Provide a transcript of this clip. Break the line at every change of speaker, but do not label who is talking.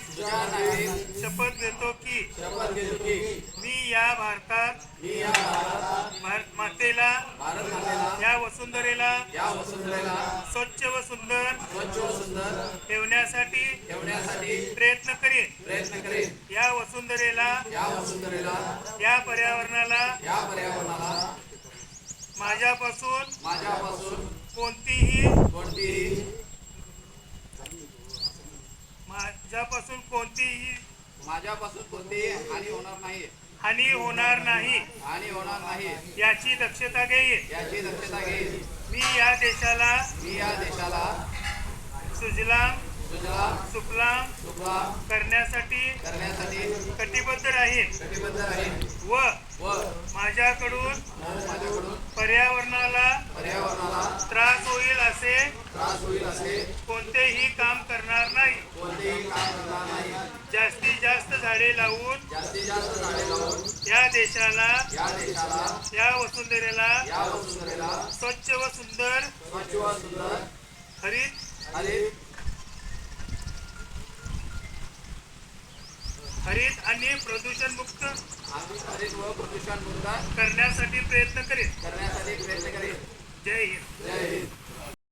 शपथ घेतो की मी या भारतात भारत मातेला या वसुंधरेला
या वसुंधरेला
स्वच्छ व सुंदर
स्वच्छ व सुंदर
ठेवण्यासाठी
ठेवण्यासाठी
प्रयत्न करेन.
प्रयत्न करेन.
या वसुंधरेला
या वसुंधरेला
या पर्यावरणाला
या पर्यावरणाला
माझ्यापासून
माझ्यापासून
कोणतीही
कोणतीही
माझ्यापासून कोणतीही
माझ्यापासून कोणतीही हानी होणार नाही.
हानी होणार नाही.
हानी होणार नाही.
याची दक्षता घेईन.
याची दक्षता घेईल
मी या देशाला
मी या देशाला
सुजलाम
सुजलाम
सुफलाम
सुफलाम
करण्यासाठी
करण्यासाठी
कटिबद्ध राहीन.
कटिबद्ध राहील
व
व
माझ्याकडून
माझ्याकडून
पर्यावरणाला
पर्यावरणाला
त्रास होईल असे
त्रास होईल असे
कोणतेही काम करणार नाही.
कोणतेही काम करणार नाही.
जास्तीत जास्त झाडे लावून
जास्तीत जास्त झाडे लावून
या देशाला
या देशाला
या वसुंधरेला
या वसुंधरेला
स्वच्छ व सुंदर
स्वच्छ व सुंदर
हरित
हरित
हरित आणि प्रदूषण मुक्त करण्यासाठी प्रयत्न करेन.
करण्यासाठी प्रयत्न
day